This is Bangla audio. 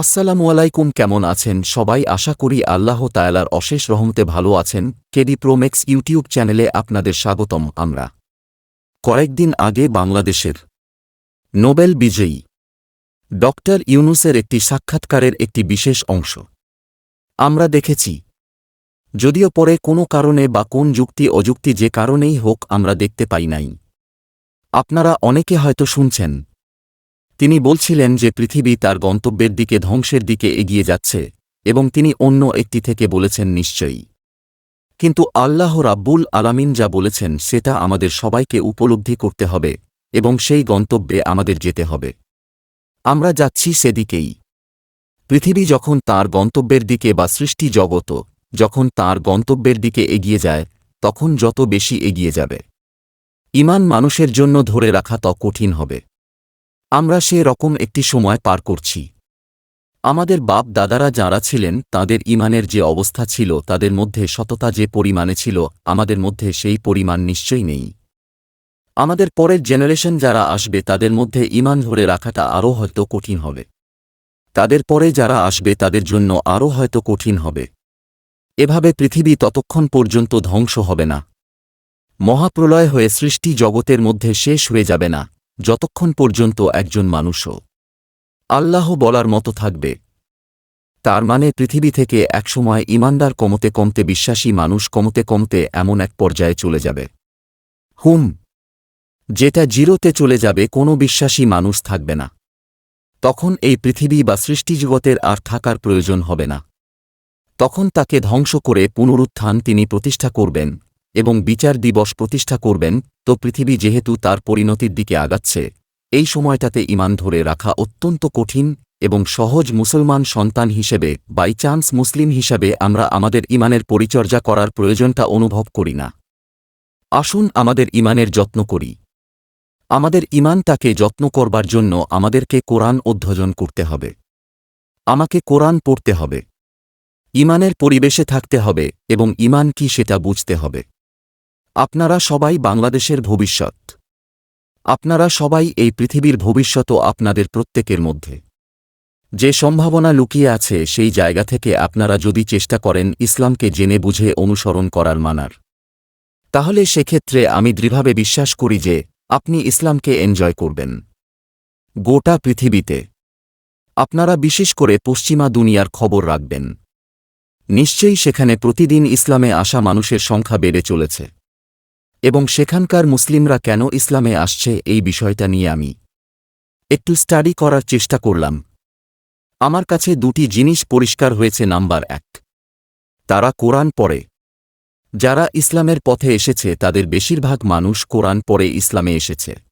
আসসালামু আলাইকুম, কেমন আছেন সবাই? আশা করি আল্লাহ তায়ালার অশেষ রহমতে ভালো আছেন। কেডি প্রোমেক্স ইউটিউব চ্যানেলে আপনাদের স্বাগতম আমরা। কয়েকদিন আগে বাংলাদেশের নোবেল বিজয়ী ডক্টর ইউনুসের একটি সাক্ষাৎকারের একটি বিশেষ অংশ। আমরা দেখেছি, যদিও পরে কোনো কারণে বা কোন যুক্তি অযুক্তি যে কারণেই হোক আমরা দেখতে পাই নাই। আপনারা অনেকে হয়তো শুনছেন তিনি বলছিলেন যে পৃথিবী তার গন্তব্যের দিকে ধ্বংসের দিকে এগিয়ে যাচ্ছে, এবং তিনি অন্য একটি থেকে বলেছেন নিশ্চয়ই। কিন্তু আল্লাহ রাব্বুল আলামিন যা বলেছেন সেটা আমাদের সবাইকে উপলব্ধি করতে হবে, এবং সেই গন্তব্যে আমাদের যেতে হবে। আমরা যাচ্ছি সেদিকেই। পৃথিবী যখন তার গন্তব্যের দিকে বা সৃষ্টি জগত যখন তার গন্তব্যের দিকে এগিয়ে যায়, তখন যত বেশি এগিয়ে যাবে। ইমান মানুষের জন্য ধরে রাখা ত কঠিন হবে। আমরা সে রকম একটি সময় পার করছি। আমাদের বাপ দাদারা যাঁরা ছিলেন, তাদের ইমানের যে অবস্থা ছিল, তাদের মধ্যে সততা যে পরিমাণে ছিল, আমাদের মধ্যে সেই পরিমাণ নিশ্চয়ই নেই। আমাদের পরের জেনারেশন যারা আসবে, তাদের মধ্যে ইমান ধরে রাখাটা আরও হয়তো কঠিন হবে। তাদের পরে যারা আসবে, তাদের জন্য আরও হয়তো কঠিন হবে। এভাবে পৃথিবী ততক্ষণ পর্যন্ত ধ্বংস হবে না। মহাপ্রলয় হয়ে সৃষ্টি জগতের মধ্যে শেষ হয়ে যাবে না। যতক্ষণ পর্যন্ত একজন মানুষও আল্লাহ বলার মতো থাকবে, তার মানে পৃথিবী থেকে একসময় ইমানদার কমতে কমতে বিশ্বাসী মানুষ কমতে কমতে এমন এক পর্যায়ে চলে যাবে। হুম, যেটা জিরোতে চলে যাবে কোনো বিশ্বাসী মানুষ থাকবে না। তখন এই পৃথিবী বা সৃষ্টিজগতের আর থাকার প্রয়োজন হবে না। তখন তাকে ধ্বংস করে পুনরুত্থান তিনি প্রতিষ্ঠা করবেন। এবং বিচার দিবস প্রতিষ্ঠা করবেন, তো পৃথিবী যেহেতু তার পরিণতির দিকে আগাচ্ছে, এই সময়টাতে ইমান ধরে রাখা অত্যন্ত কঠিন এবং সহজ মুসলমান সন্তান হিসেবে বাই চান্স মুসলিম হিসাবে আমরা আমাদের ইমানের পরিচর্যা করার প্রয়োজনটা অনুভব করি না। আসুন আমাদের ইমানের যত্ন করি। আমাদের ইমানটাকে যত্ন করবার জন্য আমাদেরকে কোরআন অধ্যয়ন করতে হবে। আমাকে কোরআন পড়তে হবে। ইমানের পরিবেশে থাকতে হবে এবং ইমান কি সেটা বুঝতে হবে। আপনারা সবাই বাংলাদেশের ভবিষ্যৎ। আপনারা সবাই এই পৃথিবীর ভবিষ্যৎও আপনাদের প্রত্যেকের মধ্যে। যে সম্ভাবনা লুকিয়ে আছে সেই জায়গা থেকে আপনারা যদি চেষ্টা করেন ইসলামকে জেনে বুঝে অনুসরণ করার মানার। তাহলে সেক্ষেত্রে আমি দৃঢ়ভাবে বিশ্বাস করি যে আপনি ইসলামকে এনজয় করবেন। গোটা পৃথিবীতে। আপনারা বিশেষ করে পশ্চিমা দুনিয়ার খবর রাখবেন। নিশ্চয়ই সেখানে প্রতিদিন ইসলামে আসা মানুষের সংখ্যা বেড়ে চলেছে। এবং সেখানকার মুসলিমরা কেন ইসলামে আসছে এই বিষয়টা নিয়ে আমি একটু স্টাডি করার চেষ্টা করলাম। আমার কাছে দুটি জিনিস পরিষ্কার হয়েছে, নাম্বার এক, তারা কোরআন পড়ে। যারা ইসলামের পথে এসেছে, তাদের বেশিরভাগ মানুষ কোরআন পড়ে ইসলামে এসেছে।